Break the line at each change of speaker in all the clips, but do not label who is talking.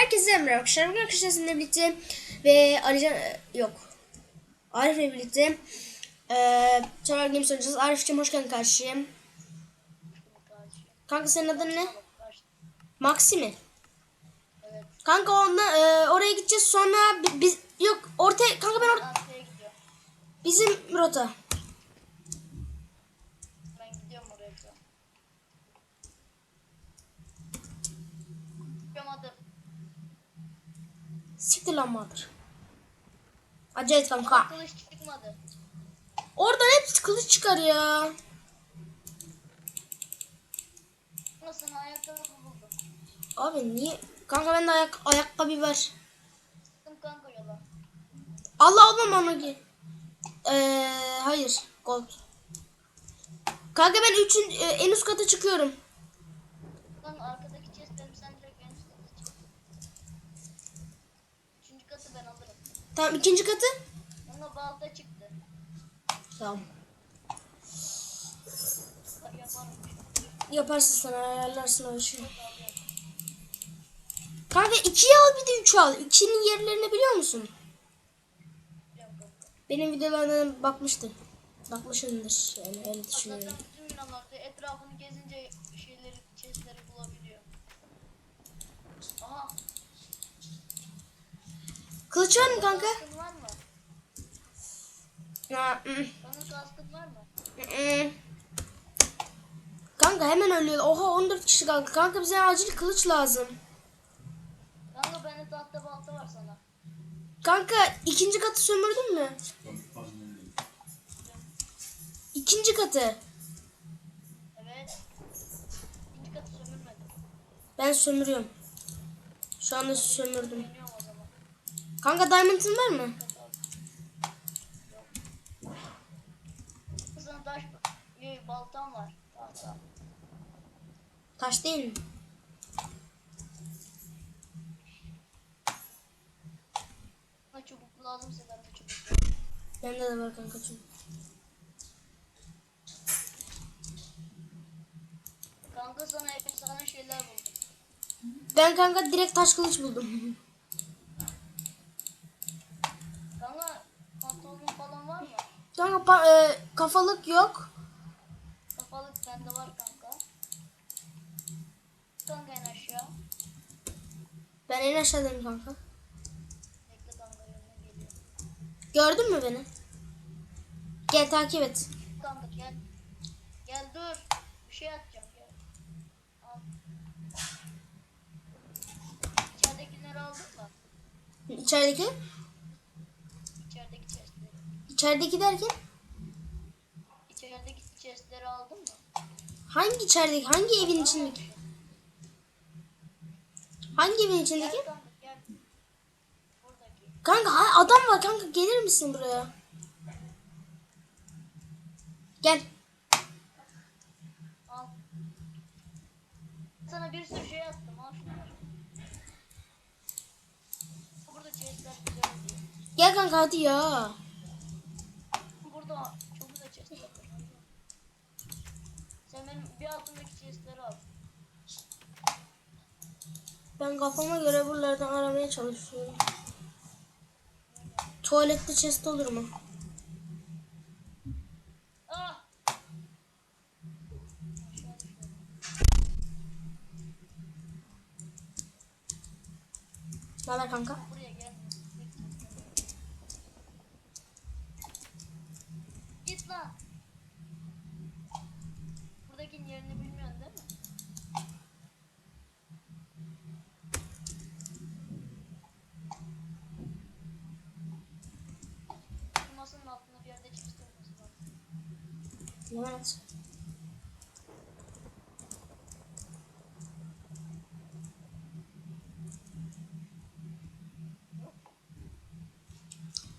Herkese merhaba arkadaşlar. Bugün arkadaşlar sizinle birlikte ve Alican yok. Arif'le birlikte eee Survival Games oynayacağız. Arif'cim hoş geldin karşıya. Kanka senin adın ne? Maxi mi? Kanka onunla eee, oraya gideceğiz sonra bi- biz yok ortaya kanka ben or
Asya'ya gidiyor.
bizim rota.
Ben gidiyorum oraya. da. Yapamadım.
Siktir lan Bahadır. Et kanka.
Kılıç çıkmadı.
Oradan hep kılıç çıkar ya.
Sana ayakkabı buldum.
Abi niye? Kanka ben de ayak ayakkabı ver.
Sıktım kanka yola.
Allah almam onu ki. Ee, hayır. Gold. Kanka ben üçün, e, en üst kata çıkıyorum.
Lan arkadaki chestlerim sen direkt en üstte çık. Üçüncü katı ben alırım.
Tamam ikinci katı.
Ama balta çıktı.
Tamam. Yaparsın sen ayarlarsın o işi. Kanka ikiyi al bir de üçü al. İkinin yerlerini biliyor musun? Benim videolarına bakmıştın. Bakmışsındır yani öyle düşünüyorum.
Zaten bütün binalarda etrafını gezince şeyleri, chestleri bulabiliyor. Aha.
Kılıç var mı kanka?
Kaskın var mı?
Ha, ı,
Bana kaskın var mı?
ı, ı. Kanka hemen ölüyor. Oha 14 kişi kaldı. Kanka bize acil kılıç lazım.
Kanka bende tahta balta var sana.
Kanka ikinci katı sömürdün mü? İkinci katı.
Evet. İkinci katı sömürmedim.
Ben sömürüyorum. Şu anda sömürdüm. Kanka diamond'ın var mı?
Sana taş baltam var. Tahta.
Taş değil mi?
Bana çubuk lazımsa ben de çubuk.
Bende de var kanka çünkü.
Kanka sana efsane şeyler buldum.
Ben kanka direkt taş kılıç buldum.
Kanka pantolonun falan var mı?
Pa- e, kafalık yok.
Kafalık bende var kanka. Kanka en aşağı.
Ben en aşağıdayım kanka.
Bekle kanka.
Gördün mü beni? Gel takip et.
Kanka gel. Gel dur. Bir şey atacağım gel. Al. İçeridekileri aldın mı?
İçerideki?
İçerideki
derken?
İçerideki chestleri aldın mı?
Hangi içerideki? Hangi evin içindeki? Hangi evin içindeki?
Gel kanka gel.
Kanka adam var kanka gelir misin buraya? Gel.
Al. Sana bir sürü şey attım al şunları. Burada chestler güzel.
Gel kanka hadi ya.
Burada çok güzel chestler var. Sen benim bir altındaki chestleri al.
Ben kafama göre buralardan aramaya çalışıyorum. Tuvalette chest olur mu?
Ah!
Ne haber kanka?
Buraya gel. Git lan. Buradakinin yerini bilmiyorsun değil mi? Şu masanın altında bir yerde çıkıştı olması lazım.
Evet.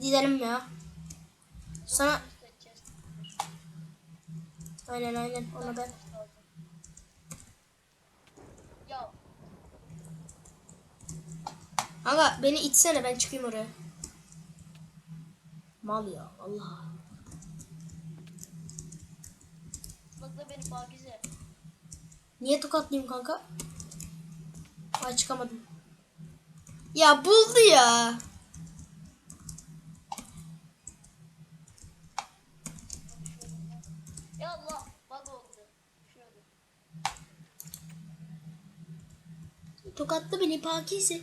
Gidelim ya. Sana aynen aynen ona ben. Aga beni itsene ben çıkayım oraya. Mal ya Allah.
Bakla beni Pakize.
Niye tokatlayayım kanka? Ay çıkamadım. Ya buldu ya.
Ya Allah bug oldu. Şöyle.
Tokatlı beni Pakize.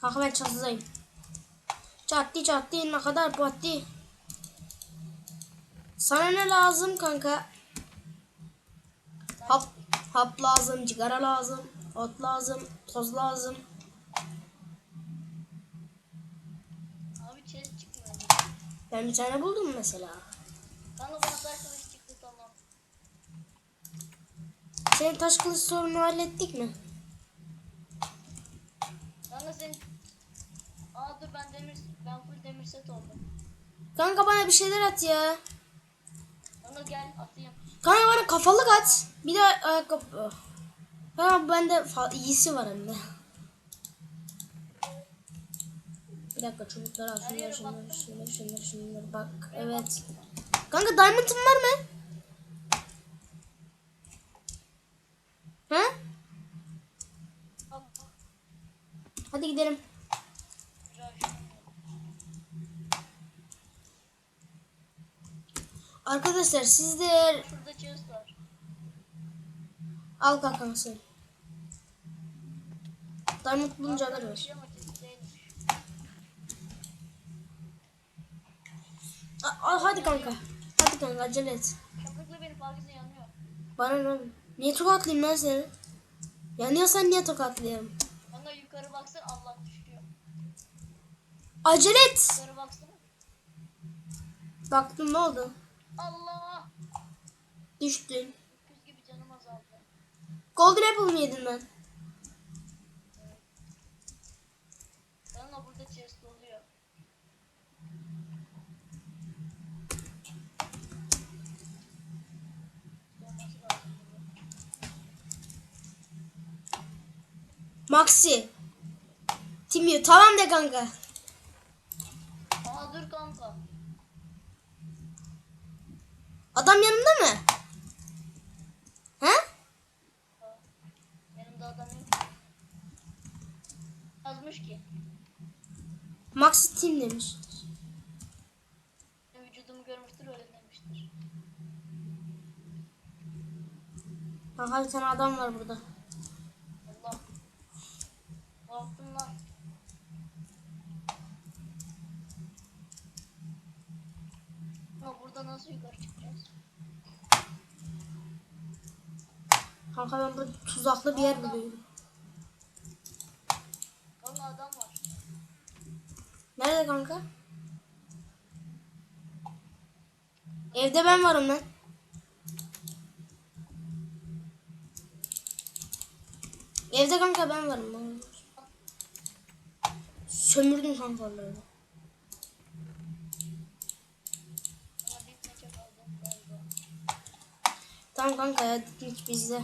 Kanka ben çatıdayım. Çattı çattı ne kadar pattı. Sana ne lazım kanka? Hap, hap lazım, cigara lazım, ot lazım, toz lazım.
Abi chest çıkmıyor.
Ben bir tane buldum mesela.
Kanka bana kılıç çıktı tamam.
Senin taş kılıç sorunu hallettik mi?
Kanka sen... Aa dur ben demir... Ben full demir set oldum.
Kanka bana bir şeyler at ya.
Kanka gel atayım.
Kanka bana kafalık at. Bir de ayakkabı. Kanka bende fa- iyisi var hem de. Bir dakika çubukları al. Şunları şunları şunları şunları şunları bak. Evet. Kanka diamond'ın var mı?
Bak.
Hadi gidelim.
Güzel şey.
Arkadaşlar siz de eğer...
Şurada chest var.
Al kanka sen. Diamond bulunca haber ver. al hadi kanka. Hadi kanka acele et.
Köpekle benim Pakize yanıyor.
Bana ne? Niye tokatlayayım ben seni? Yanıyorsan niye tokatlayayım?
Kanka yukarı baksana Allah düşüyor.
Acele et.
Yukarı baksana.
Baktım ne oldu?
Allah!
Düştün.
Küz gibi canım azaldı.
Golden apple mı yedin ben?
Kanka burada chest oluyor.
Maxi. Timio tamam de kanka.
Aa dur kanka.
Adam yanında mı? He?
Aa, Yanımda adam yok. Yazmış ki.
Maxi Tim demiş.
Vücudumu görmüştür öyle demiştir.
Kanka bir tane adam var burada.
Allah. Korktum lan. Ama burada nasıl yukarı çıkacağız?
Kanka ben burada tuzaklı bir yer buluyorum.
Kanka adam var.
Nerede kanka? Evde ben varım lan. Evde kanka ben varım. lan. Sömürdüm kanka onları.
Ama bir meçe kaldı galiba.
Tamam kanka ya gittik bizde.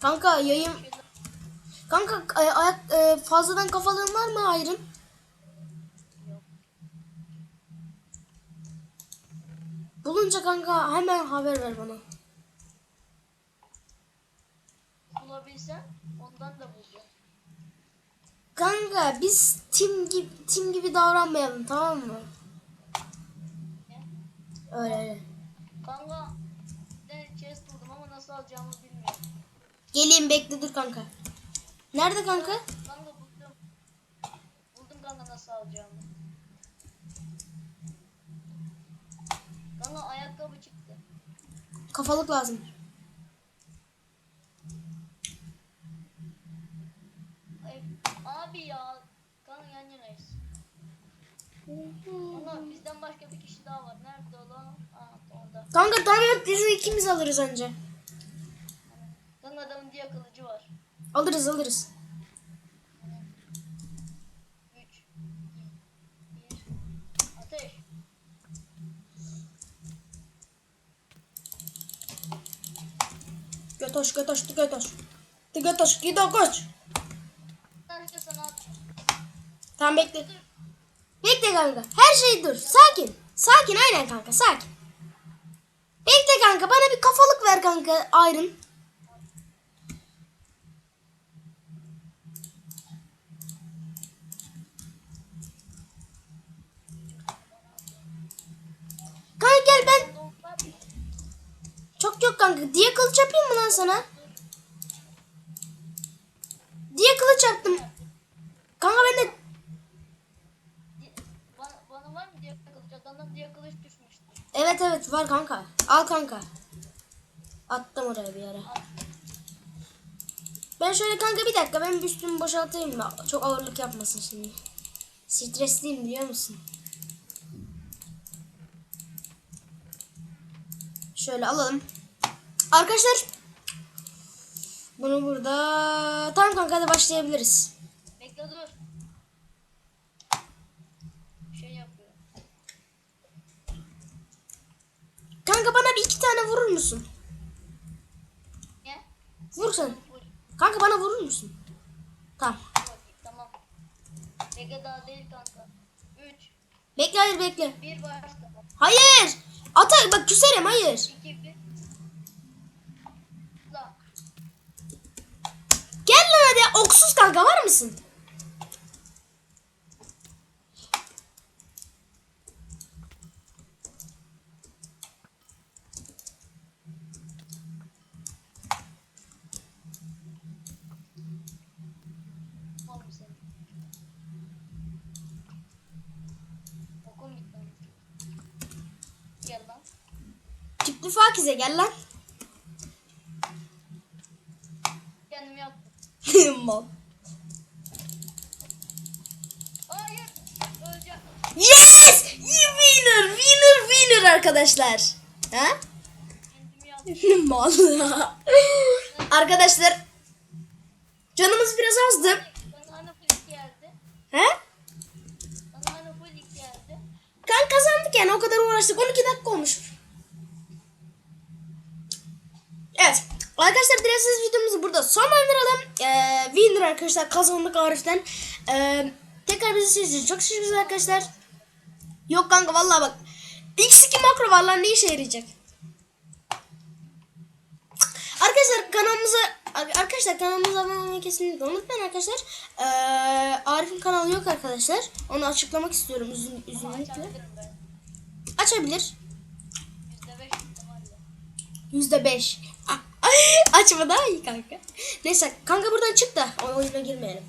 Kanka yayın kanka ay- ayak e, fazladan kafalığın var mı ayrım? Bulunca kanka hemen haber ver bana.
Bulabilsem ondan da bulacağım.
Kanka biz tim gibi tim gibi davranmayalım tamam mı?
Ne?
Öyle öyle.
Kanka tane chest buldum ama nasıl alacağımı bilmiyorum.
Geleyim bekle dur kanka. Nerede kanka?
Kanka buldum. Buldum kanka nasıl alacağımı. Kanka ayakkabı çıktı.
Kafalık lazım.
Ay, abi ya. Kanka yan yanayız. Kanka bizden başka bir kişi daha var. Nerede o lan? Aa orada.
Kanka diamond bizi ikimiz alırız önce.
Kanka adamın diye kılıcı var.
Alırız alırız.
3 2 1 Ateş.
Götoş götoş götoş. Götoş gido koş. Tamam bekle. Bekle kanka. Her şey dur. Sakin. Sakin aynen kanka sakin. Bekle kanka bana bir kafalık ver kanka Iron. Kanka gel ben çok yok kanka. Diye kılıç yapayım mı lan sana? Diye kılıç yaptım. Kanka ben de
Bana, bana var mı diye kılıç? Adamdan diye kılıç düşmüştü.
Evet evet var kanka. Al kanka. Attım oraya bir yere. Ben şöyle kanka bir dakika ben üstümü boşaltayım? Çok ağırlık yapmasın şimdi. Stresliyim biliyor musun? Şöyle alalım. Arkadaşlar bunu burada tamam kanka hadi başlayabiliriz.
Bekle dur. Şey yapıyor.
Kanka bana bir iki tane vurur musun?
Ne?
Vur sen.
Vur.
Kanka bana vurur musun? Tamam.
Tamam. Bekle daha değil kanka. 3,
Bekle hayır bekle.
1 başla.
Hayır. Atay bak küserim hayır.
2, 1. La.
Gel lan hadi. Oksuz kanka var mısın?
Oğlum senin. Okum gitti. Gel lan.
Tüplü Fakize gel lan.
Kendim yaptım.
Mal.
Hayır. Öleceğim.
yes! Winner, winner, winner arkadaşlar. Ha? Mal. arkadaşlar canımız biraz azdı. He? Kan kazandık yani o kadar uğraştık. 12 dakika olmuş. Evet. Arkadaşlar dilerseniz videomuzu burada sonlandıralım. Ee, winner arkadaşlar kazandık Arif'ten. Ee, tekrar bizi için çok teşekkür arkadaşlar. Yok kanka vallahi bak. X2 makro var lan ne işe yarayacak? Arkadaşlar kanalımıza arkadaşlar kanalımıza abone olmayı kesinlikle unutmayın arkadaşlar. Ee, Arif'in kanalı yok arkadaşlar. Onu açıklamak istiyorum üzün, üzünlükle. Açabilir.
%5 ihtimalle.
Yüzde beş. Açma daha iyi kanka. Neyse kanka buradan çık da o oyuna girmeyelim.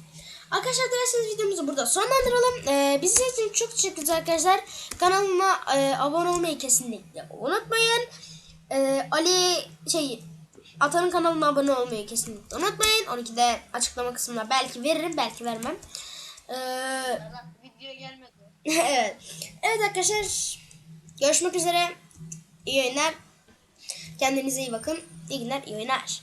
Arkadaşlar dilerseniz videomuzu burada sonlandıralım. Ee, bizi için çok teşekkür arkadaşlar. Kanalıma e, abone olmayı kesinlikle unutmayın. Ee, Ali şey Atan'ın kanalına abone olmayı kesinlikle unutmayın. 12'de açıklama kısmına belki veririm belki vermem. Ee,
Lan video gelmedi.
evet. Evet arkadaşlar. Görüşmek üzere. İyi oyunlar. Kendinize iyi bakın. İyi günler, iyi oyunlar.